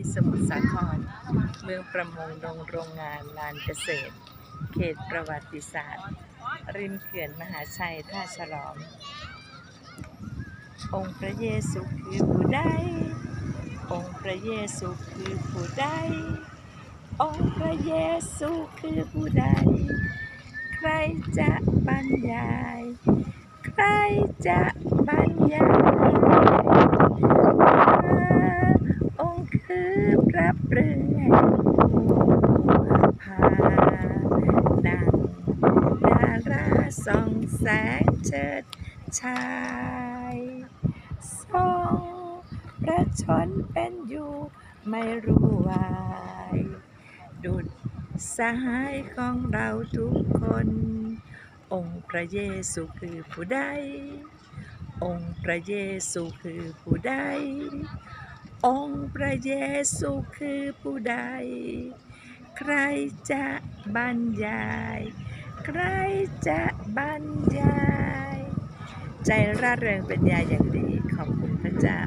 ที่สมุทรสาคร เมืองประมงดงโรงงานลานเกษตร เขตประวัติศาสตร์ ริมเขื่อนมหาชัยท่าฉลอม องค์พระเยซูคือผู้ใดองค์พระเยซูคือผู้ใดองค์พระเยซูคือผู้ใด ใครจะบรรยาย ใครจะบรรยายพระองค์คือพ ระเปลือพานางดาราส่องแสงเชิดชายทรงประชนเป็นอยู่ไม่รู้วาย ดุจสหายของเราทุกคน องค์พระเยซูคือผู้ใด องค์พระเยซูคือผู้ใด องค์พระเยซูคือผู้ใด ใครจะบรรยาย ใครจะบรรยาย ใจร่าเริงเป็นยาอย่างดีขอบคุณพระเจ้า